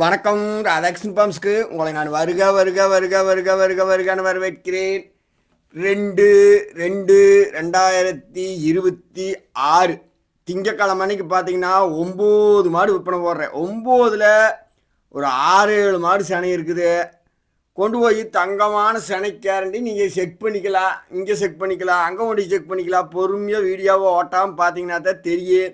வணக்கம் ராதாகிருஷ்ணன் பாம்ஸ்க்கு. உங்களை நான் வருக வருக வருக வருக வருக வருகான்னு வரவேற்கிறேன். ரெண்டு ரெண்டு ரெண்டாயிரத்தி இருபத்தி ஆறு. திங்கக்கிழமை அன்னைக்கு பார்த்தீங்கன்னா ஒம்பது மாடு விற்பனை போடுறேன். ஒம்போதில் ஒரு ஆறு ஏழு மாடு சனை இருக்குது. கொண்டு போய் தங்கமான சனை கேரண்டி நீங்கள் செக் பண்ணிக்கலாம். இங்கே செக் பண்ணிக்கலாம். அங்கே கொண்டு செக் பண்ணிக்கலாம். பொறுமையாக வீடியோவை ஓட்டாமல் பார்த்தீங்கன்னா தான் தெரியும்.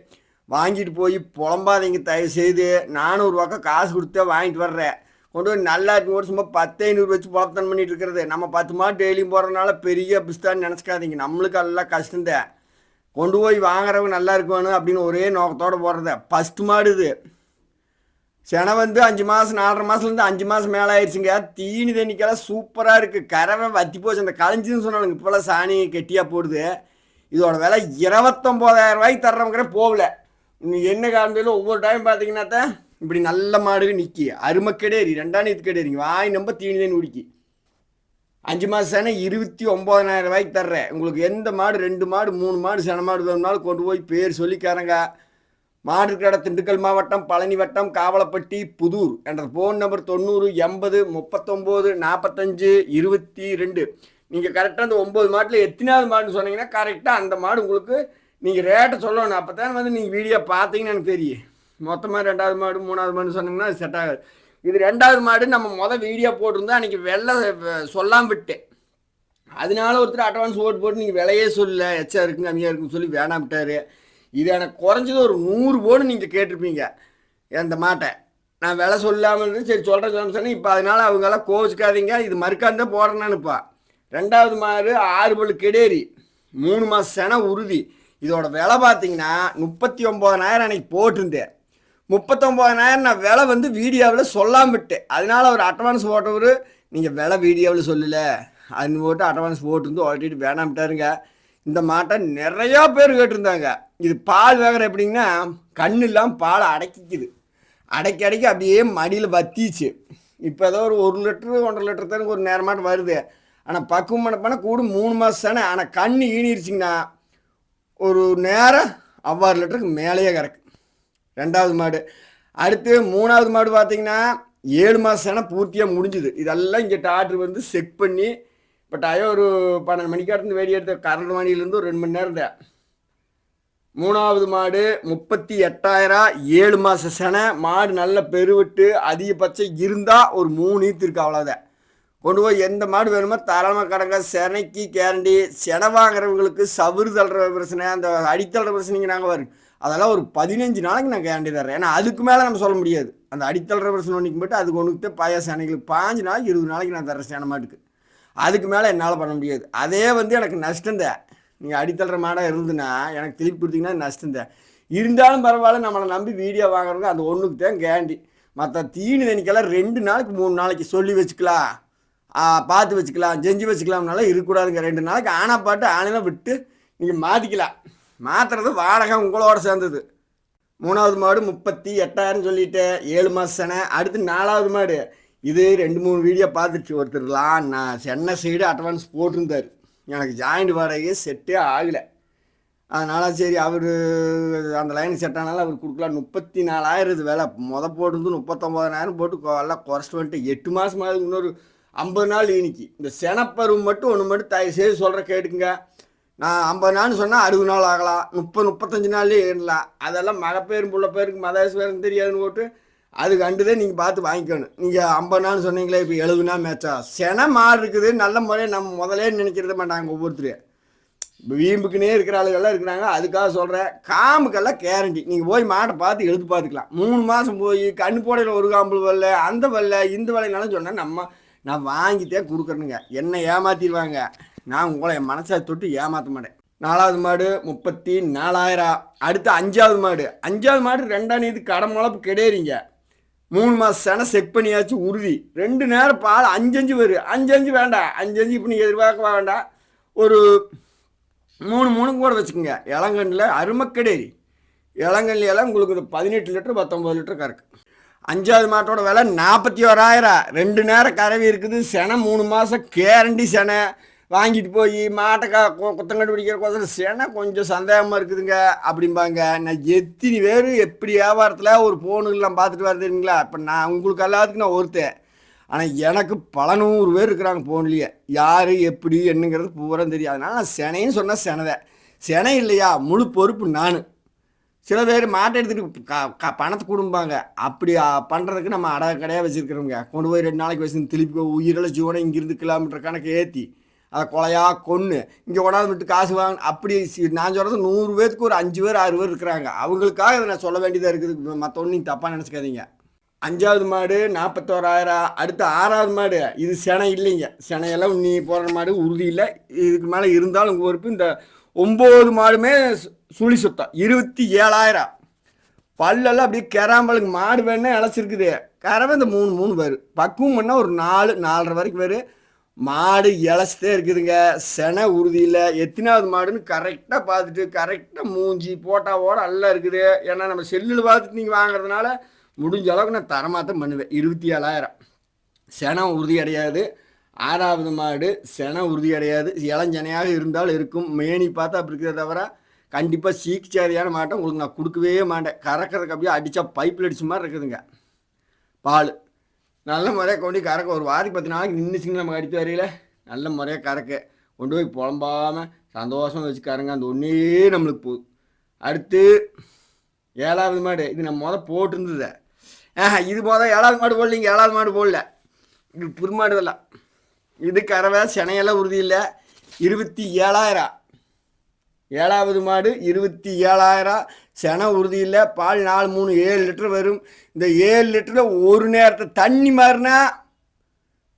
வாங்கிட்டு போய் புலம்பாதீங்க தயவு செய்து நானூறுவாக்கா காசு கொடுத்தே வாங்கிட்டு வர்றேன் கொண்டு போய் நல்லா இருக்கும் கூட சும்மா பத்து ஐநூறு வச்சு பொழப்பத்தனம் பண்ணிட்டு இருக்கிறது. நம்ம பத்து மாதம் டெய்லியும் போகிறதுனால பெரிய பிஸ்தான்னு நினச்சிக்காதீங்க. நம்மளுக்கு எல்லாம் கஷ்டம்தான் கொண்டு போய் வாங்குறவங்க நல்லா இருக்கணும் அப்படின்னு ஒரே நோக்கத்தோடு போடுறத ஃபஸ்ட்டு மாடு இது. செனை வந்து அஞ்சு மாதம் நாலரை மாதத்துலேருந்து அஞ்சு மாதம் மேலே ஆயிடுச்சுங்க தீனி தண்ணிக்கெல்லாம் சூப்பராக இருக்குது கறவை வத்தி போச்சு. அந்த களைஞ்சின்னு சொன்னாங்க இப்போல்லாம் சாணி கெட்டியாக போடுது. இதோட விலை இருபத்தொம்போதாயிரம் ரூபாய்க்கு தர்றவங்கிற போகல. என்ன காரணத்திலும் ஒவ்வொரு டைம் பார்த்தீங்கன்னா தான் இப்படி நல்ல மாடு நிற்கி அருமை கிடையாது ரெண்டாம் இது கிடையாது வாய் நம்ப தீனி தண்ணி உடிக்கி அஞ்சு மாதம் சேனை இருபத்தி ஒம்பதனாயிரம் ரூபாய்க்கு தர்றேன். உங்களுக்கு எந்த மாடு ரெண்டு மாடு மூணு மாடு சன மாடு வேணும்னாலும் கொண்டு போய் பேர் சொல்லிக்காரங்க. மாடு இருக்கிற இடம் திண்டுக்கல் மாவட்டம் பழனி வட்டம் காவலப்பட்டி புதூர் என்ற ஃபோன் நம்பர் தொண்ணூறு எண்பது முப்பத்தொம்போது நாற்பத்தஞ்சு இருபத்தி ரெண்டு. நீங்கள் கரெக்டாக அந்த ஒம்பது மாட்டில் எத்தனாவது மாடுன்னு சொன்னீங்கன்னா கரெக்டாக அந்த மாடு உங்களுக்கு நீங்கள் ரேட்டை சொல்லணும். அப்போ தான் வந்து நீங்கள் வீடியோ பார்த்தீங்கன்னு எனக்கு தெரியும். மொத்தமாக ரெண்டாவது மாடு மூணாவது மாடு சொன்னீங்கன்னா அது செட் ஆகாது. இது ரெண்டாவது மாடு நம்ம மொதல் வீடியோ போட்டிருந்தா அன்றைக்கி வெள்ளை சொல்லாமல் விட்டேன். அதனால ஒருத்தர் அட்வான்ஸ் ஓட்டு போட்டு நீங்கள் விலையே சொல்லல. எச்சா இருக்குங்க கம்மியாக இருக்குன்னு சொல்லி வேணாம் விட்டார். இது எனக்கு குறைஞ்சது ஒரு நூறு போடு நீங்கள் கேட்டிருப்பீங்க. அந்த மாட்டை. நான் விலை சொல்லாமல் இருந்து சரி சொல்கிறேன் சொல்ல சொன்னேன். இப்போ அதனால் அவங்கெல்லாம் கோவிச்சுக்காதீங்க. இது மறுக்காந்தே போடுறேன்னுப்பா ரெண்டாவது மாடு ஆறு பல் கெடேரி. மூணு மாதம் சென உறுதி. இதோட விலை பார்த்தீங்கன்னா முப்பத்தி ஒம்பதனாயிரம் அன்னைக்கு போட்டிருந்தேன். முப்பத்தொம்பதனாயிரம் நான் விலை வந்து வீடியோவில் சொல்லாமல் விட்டேன். அதனால அவர் அட்வான்ஸ் போட்டவர் நீங்கள் விலை வீடியோவில் சொல்லலை. அது போட்டு அட்வான்ஸ் போட்டுருந்து ஆல்ரெடி வேணாம்ட்டாருங்க இந்த மாட்டை நிறையா பேர் கேட்டிருந்தாங்க. இது பால் வேகிற எப்படிங்கன்னா கண்ணு இல்லாமல் பாலை அடக்கிக்குது. அடக்கி அடக்கி அப்படியே மடியில் வத்திச்சு. இப்போ ஏதோ ஒரு ஒரு லிட்டரு ஒன்றரை லிட்டர் தானே ஒரு நேரமாட்டு வருது. ஆனால் பக்குவம் பண்ண பண்ண கூட மூணு மாதம் தானே. ஆனால் கண் ஈனிருச்சிங்கன்னா ஒரு நேரம் அவ்வாறு லிட்டருக்கு மேலேயே கறக்கு. ரெண்டாவது மாடு. அடுத்து மூணாவது மாடு பார்த்தீங்கன்னா ஏழு மாதம் சேனை பூர்த்தியாக முடிஞ்சுது. இதெல்லாம் இங்கே டாக்டர் வந்து செக் பண்ணி இப்போ டயம் ஒரு பன்னெண்டு மணிக்காட்டிருந்து வேடி எடுத்த கரண்ட் மணிலேருந்து ஒரு ரெண்டு மணி நேரம் தான். மூணாவது மாடு முப்பத்தி எட்டாயிரம் ஏழு மாத செனை. மாடு நல்ல பெருவிட்டு அதிகபட்சம் இருந்தால் ஒரு மூணு ஈத்து இருக்கு அவ்வளோதான் கொண்டு போய் எந்த மாடு வேணுமோ தாராளமாக கடங்க. செனைக்கு கேரண்டி செனை வாங்குறவங்களுக்கு சவுறு தள்ளுற பிரச்சனை அந்த அடித்தள்ளுற பிரச்சனைங்க நாங்கள் வரும் அதெல்லாம் ஒரு பதினஞ்சு நாளைக்கு நான் கேரண்டி தர்றேன். ஏன்னா அதுக்கு மேலே நம்ம சொல்ல முடியாது. அந்த அடித்தள்ளுற பிரச்சனை ஒன்றைக்கு மட்டும் அதுக்கு ஒன்றுக்கு பாயா சேனைகளுக்கு பாஞ்சு நாளைக்கு இருபது நாளைக்கு நான் தர்றேன் சேனை மாட்டுக்கு. அதுக்கு மேலே என்னால் பண்ண முடியாது. அதே வந்து எனக்கு நஷ்டம் தான் நீங்கள் அடித்தள்ளுற மாடாக இருந்துன்னா எனக்கு திருப்பி கொடுத்தீங்கன்னா நஷ்டம் தான் இருந்தாலும் பரவாயில்ல நம்மளை நம்பி வீடியோ வாங்குறவங்க அந்த ஒன்றுக்கு தான் கேரண்டி. மற்ற தீனி தண்ணிக்கெல்லாம் ரெண்டு நாளைக்கு மூணு நாளைக்கு சொல்லி வச்சுக்கலாம். பார்த்து வச்சுக்கலாம் செஞ்சு வச்சுக்கலாம்னால இருக்கக்கூடாதுங்க. ரெண்டு நாளைக்கு ஆனா பாட்டு ஆணையெல்லாம் விட்டு நீங்கள் மாற்றிக்கலாம் மாற்றுறது வாடகை உங்களோட சேர்ந்தது. மூணாவது மாடு முப்பத்தி எட்டாயிரம் சொல்லிட்டு ஏழு மாதம் செனை. அடுத்து நாலாவது மாடு. இது ரெண்டு மூணு வீடியோ பார்த்துருச்சு ஒருத்தர்லாம். நான் சென்னை சைடு அட்வான்ஸ் போட்டிருந்தார். எனக்கு ஜாயிண்ட் வாடகையே செட்டே ஆகலை. அதனால் சரி அவர் அந்த லைனுக்கு செட் ஆனாலும் அவர் கொடுக்கலாம். முப்பத்தி நாலாயிரம் இது வேலை. மொதல் போட்டிருந்து முப்பத்தொம்போதாயிரம் போட்டு எல்லாம் குறைச்சிட்டு வந்துட்டு எட்டு மாதம் இன்னொரு ஐம்பது நாள் ஈனிக்கு இந்த செனப்பருவம் மட்டும் ஒன்று மட்டும் தயவு செய்து சொல்கிற கேட்டுக்குங்க. நான் ஐம்பது நாள்னு சொன்னால் அறுபது நாள் ஆகலாம். முப்பது முப்பத்தஞ்சு நாள்லேயே ஏறலாம். அதெல்லாம் மழை பேரும் புள்ள பேருக்கு மதேஸ்வரன் தெரியாதுன்னு போட்டு அது கண்டுதே நீங்கள் பார்த்து வாங்கிக்கணும். நீங்கள் ஐம்பது நாள் சொன்னீங்களே இப்போ எழுபது நாள் மேட்சா சென மாடு இருக்குது. நல்ல முறையை நம்ம முதலே நினைக்கிறத மாட்டாங்க ஒவ்வொருத்தரையும் இப்போ வீம்புக்குனே இருக்கிற ஆளுகள்லாம் இருக்கிறாங்க. அதுக்காக சொல்கிறேன் காம்புக்கெல்லாம் கேரண்டி நீங்கள் போய் மாட்டை பார்த்து எழுத்து பார்த்துக்கலாம். மூணு மாதம் போய் கண்ணு போடையில் ஒரு காம்பு வரல அந்த வரல இந்த வலைனாலும் சொன்னால் நம்ம நான் வாங்கிட்டே கொடுக்குறேனுங்க. என்னை ஏமாற்றிடுவாங்க நான் உங்களை என் மனசை தொட்டு ஏமாற்ற மாட்டேன். நாலாவது மாடு முப்பத்தி நாலாயிரம் அடுத்து அஞ்சாவது மாடு. அஞ்சாவது மாடு ரெண்டாம் நீதி கடன் முளப்பு கிடையாதுங்க. மூணு மாதம் செனை செக் பண்ணியாச்சு உறுதி. ரெண்டு நேரம் பால் அஞ்சஞ்சு வரும் அஞ்சஞ்சு வேண்டாம். அஞ்சஞ்சு இப்போ நீங்கள் எதிர்பார்க்க வேண்டாம். ஒரு மூணு மூணு கூட வச்சுக்கோங்க. இளங்கண்ணில் அருமக்கடேரி இளங்கண்ணில உங்களுக்கு ஒரு பதினெட்டு லிட்டர் பத்தொம்பது லிட்டர் கறக்கு. அஞ்சாவது மாட்டோட விலை நாற்பத்தி ஓராயிரம். ரெண்டு நேரம் கறவி இருக்குது செனை மூணு மாதம் கேரண்டி செனை. வாங்கிட்டு போய் மாட்டை கா கொ- குத்தம் கண்டுபிடிக்கிறக்கோசரம் கொஞ்சம் சந்தேகமாக இருக்குதுங்க அப்படிம்பாங்க. நான் எத்தனை பேர் எப்படி வியாபாரத்தில் ஒரு ஃபோனுலாம் பார்த்துட்டு வர இப்போ நான் உங்களுக்கு எல்லாத்துக்கும் நான் ஒருத்தன். ஆனால் எனக்கு பல நூறு பேர் இருக்கிறாங்க ஃபோன்லேயே யார் எப்படி என்னங்கிறது பூரா தெரியாது அதனால் நான் செனைன்னு சொன்னால் செனதை. செனை இல்லையா? முழு பொறுப்பு நான். சில பேர் மாட்டை எடுத்துகிட்டு க பணத்தை கொடுப்பாங்க அப்படி பண்ணுறதுக்கு நம்ம அடை கடையாக வச்சுருக்கிறோங்க கொண்டு போய் ரெண்டு நாளைக்கு வச்சு திருப்பி உயிரில் ஜீவனை இங்கிருந்து கிலோமீட்டர் கணக்கு ஏற்றி அதை கொலையாக கொன்று இங்கே கொண்டாந்து விட்டு காசு வாங்க அப்படி நான் சொல்கிறது நூறு பேருக்கு ஒரு அஞ்சு பேர் ஆறு பேர் இருக்கிறாங்க. அவங்களுக்காக இதை நான் சொல்ல வேண்டியதாக இருக்குது. மற்ற நீங்கள் தப்பாக நினச்சிக்காதீங்க. அஞ்சாவது மாடு நாற்பத்தோராயிரம் அடுத்து ஆறாவது மாடு இது செனை இல்லைங்க. செனையெல்லாம் நீ போடுற மாடு உறுதி இல்லை. இதுக்கு மேலே இருந்தாலும் உங்கள் பொறுப்பு இந்த ஒம்பது மாடுமே சு- சுழி சுத்தம். இருபத்தி ஏழாயிரம். பல்லெல்லாம் அப்படியே கெராம்பலுக்கு மாடு வேணா இழைச்சிருக்குது கறவை இந்த மூணு மூணு வரும் பக்குவம் பண்ணால் ஒரு நாலு நாலரை வரைக்கும் வரும் மாடு இழைச்சிட்டே இருக்குதுங்க. செனை உறுதியில் எத்தனாவது மாடுன்னு கரெக்டாக பார்த்துட்டு கரெக்டாக மூஞ்சி போட்டாவோட எல்லாம் இருக்குது. ஏன்னா நம்ம செல்லில் பார்த்துட்டு நீங்கள் வாங்குறதுனால முடிஞ்ச அளவுக்கு நான் தரமாத்தான் பண்ணுவேன். இருபத்தி ஏழாயிரம். செனம் உறுதி அடையாது. ஆறாவது மாடு சென உறுதி அடையாது. இளஞ்சனையாக இருந்தால் இருக்கும். மேனி பார்த்தா அப்படி இருக்கிறத தவிர கண்டிப்பாக சீக்கிச்சாரியான மாட்டை உங்களுக்கு நான் கொடுக்கவே மாட்டேன். கறக்கிறதுக்கு அப்படியே அடித்தா பைப்பில் அடிச்ச மாதிரி இருக்குதுங்க. பால். நல்ல முறையாக கொண்டு கறக்க. ஒரு வாரத்துக்கு பத்து நாளைக்கு நின்றுச்சுங்க நம்ம அடித்து வரையில நல்ல முறையாக கறக்க. கொண்டு போய் புலம்பாமல் சந்தோஷமாக வச்சுக்காருங்க அந்த ஒன்றே நம்மளுக்கு போதும். அடுத்து ஏழாவது மாடு. இது நம்ம மொதல் போட்டிருந்தது. இது மொதல் ஏழாவது மாடு போடலிங்க. ஏழாவது மாடு போடல. இது புது மாடு இதெல்லாம். இது கறவை செனையெல்லாம் உறுதி இல்லை. இருபத்தி ஏழாயிரம். ஏழாவது மாடு இருபத்தி ஏழாயிரம். செனை உறுதி இல்லை. பால் நாலு மூணு ஏழு லிட்டர் வரும். இந்த ஏழு லிட்டரில் ஒரு நேரத்தை தண்ணி மாறினா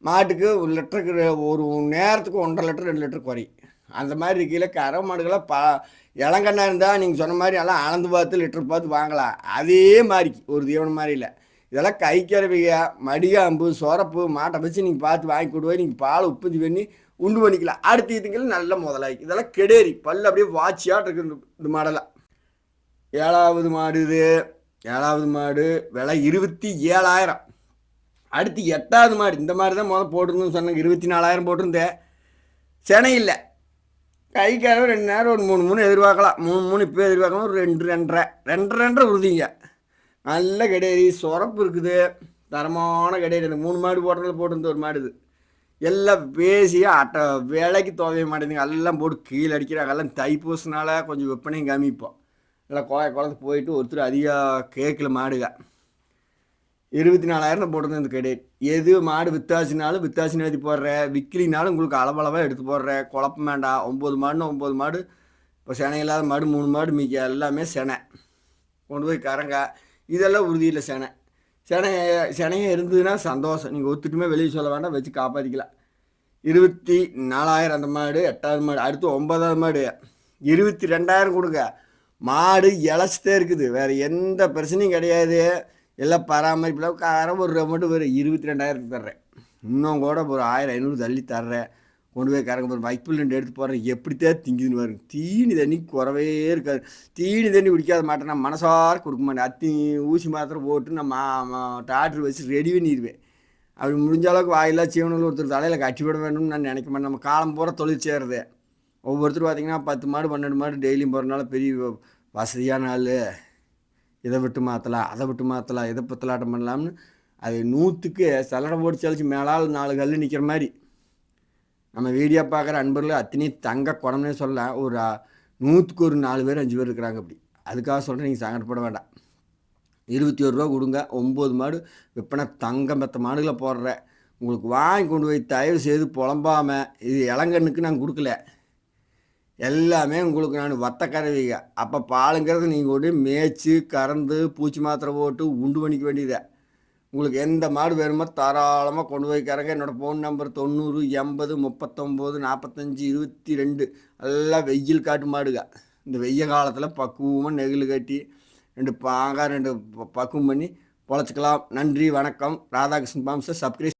மாட்டுக்கு ஒரு லிட்டருக்கு ஒரு நேரத்துக்கு ஒன்றரை லிட்டர் ரெண்டு லிட்டர் குறையும் அந்த மாதிரி இருக்கையில் கறவை மாடுகளை ப இளங்கண்ணா இருந்தால் நீங்கள் சொன்ன மாதிரி எல்லாம் அளந்து பார்த்து லிட்டர் பார்த்து வாங்கலாம். அதே மாதிரி ஒரு தீவனம் மாதிரி இல்லை. இதெல்லாம் கைக்கறவைங்க மடிகாம்பு சொரப்பு மாட்டை வச்சு நீங்கள் பார்த்து வாங்கி கொண்டு போய் நீங்கள் பால் உற்பத்தி பண்ணி உண்டு பண்ணிக்கலாம். அடுத்த இதுங்கள நல்ல முதலாகி இதெல்லாம் கெடேரி. பல்லு அப்படியே வாட்சியாக இருக்குது இந்த- மாடெல்லாம். ஏழாவது மாடு இது. ஏழாவது மாடு. விலை இருபத்தி ஏழாயிரம். அடுத்து எட்டாவது மாடு. இந்த மாதிரி தான் முதல் போட்டிருந்தோம் சொன்னாங்க. இருபத்தி நாலாயிரம் போட்டிருந்தேன். செனை இல்லை. கைக்காரவை ரெண்டு நேரம் ஒரு மூணு மூணு எதிர்பார்க்கலாம். மூணு மூணு இப்போ எதிர்பார்க்கலாம். ஒரு ரெண்டு ரெண்டரை. ரெண்டு ரெண்டரை உறுதிங்க. நல்ல கிடையாது சொரப்பு இருக்குது. தரமான கிடையாது எனக்கு மூணு மாடு போட்டதில் போட்டிருந்த ஒரு மாடு இது. எல்லாம் பேசி அட்டை விலைக்கு துவைய மாட்டேங்குது எல்லாம் போட்டு கீழே அடிக்கிறாங்க. எல்லாம் தைப்பூசினால கொஞ்சம் விற்பனையும் கம்மிப்போம் எல்லாம் கோய குளத்து போயிட்டு ஒருத்தர் அதிகம் கேட்கல மாடுக. இருபத்தி நாலாயிரம் போட்டிருந்தேன் இந்த கிடையாது எது மாடு வித்தாசினாலும் வித்தாச்சின்னு எழுதி போடுற. விக்கிலினாலும் உங்களுக்கு அளவளவாக எடுத்து போடுற. குழப்பம் வேண்டாம். ஒம்பது மாடுன்னு ஒம்பது மாடு. இப்போ செனை இல்லாத மாடு மூணு மாடு மிக்க எல்லாமே செனை. கொண்டு போய் கரங்க இதெல்லாம் உறுதியில் செனை. செனை செனையை இருந்ததுன்னா சந்தோஷம். நீங்கள் ஒத்துட்டுமே வெளியே சொல்ல வேண்டாம் வச்சு காப்பாற்றிக்கலாம் இருபத்தி நாலாயிரம் அந்த மாடு எட்டாவது மாடு அடுத்து ஒன்பதாவது மாடு. இருபத்தி ரெண்டாயிரம் கொடுங்க. மாடு இழைச்சிட்டே இருக்குது. வேறு எந்த பிரச்சனையும் கிடையாது. எல்லாம் பராமரிப்பில் காரம் ஒரு மட்டும் வரும். இருபத்தி ரெண்டாயிரத்துக்கு தர்றேன். இன்னும் கூட ஒரு ஆயிரம் ஐநூறு தள்ளி தர்றேன். கொண்டு போய் கறக்க போகிற வைப்பில் ரெண்டு எடுத்து போகிறேன் எப்படித்தான் திங்குதுன்னு வரும் தீனி தண்ணி குறவே இருக்காது. தீனி தண்ணி குடிக்காத மாட்டேன் நான் மனசார கொடுக்க மாட்டேன். அத்தி ஊசி மாத்திரை போட்டு நான் மா டாக்டர் வச்சு ரெடி பண்ணிடுவேன் அப்படி முடிஞ்ச அளவுக்கு வாயிலா சீவனில் ஒருத்தர் தலையில் கட்டி விட வேணும்னு நான் நினைக்க மாட்டேன். நம்ம காலம் பூரா தொழில் செய்கிறது ஒவ்வொருத்தரும் பார்த்திங்கன்னா பத்து மாடு பன்னெண்டு மாடு டெய்லியும் போகிறனால பெரிய வசதியான ஆள். இதை விட்டு மாற்றலாம் அதை விட்டு மாற்றலாம் இதை பத்தலாட்டம் பண்ணலாம்னு. அது நூற்றுக்கு சலடை போட்டு சலிச்சு மேலால் நாலு கல் நிற்கிற மாதிரி. நம்ம வீடியோ பார்க்குற அன்பர்கள் அத்தனையும் தங்க குடம்னே சொல்லலாம் ஒரு நூற்றுக்கு ஒரு நாலு பேர் அஞ்சு பேர் இருக்கிறாங்க அப்படி அதுக்காக சொல்கிறேன் நீங்கள் சங்கடப்பட வேண்டாம். இருபத்தி ஒரு ரூபா கொடுங்க ஒம்பது மாடு விற்பனை தங்கம் மற்ற மாடுகளை போடுறேன் உங்களுக்கு வாங்கி கொண்டு போய் தயவு செய்து புலம்பாமல் இது இளங்கண்ணுக்கு நான் கொடுக்கல. எல்லாமே உங்களுக்கு நான் வத்த கறவைங்க. அப்போ பாலுங்கிறது நீங்கள் கொண்டு மேய்ச்சி கறந்து பூச்சி மாத்திரை போட்டு உண்டு பண்ணிக்க வேண்டியதை உங்களுக்கு எந்த மாடு வேணுமோ தாராளமாக கொண்டு போய்க்காரங்க என்னோடய ஃபோன் நம்பர் தொண்ணூறு எண்பது முப்பத்தொம்போது நாற்பத்தஞ்சி இருபத்தி ரெண்டு எல்லாம் வெயில் காட்டு மாடுங்க. இந்த வெய்ய காலத்தில் பக்குவமாக நெகிழ் கட்டி ரெண்டு பாங்கா ரெண்டு பக்குவம் பண்ணி பொழைச்சிக்கலாம். நன்றி வணக்கம். ராதாகிருஷ்ணன் பாம்ஸை சப்ஸ்கிரைப்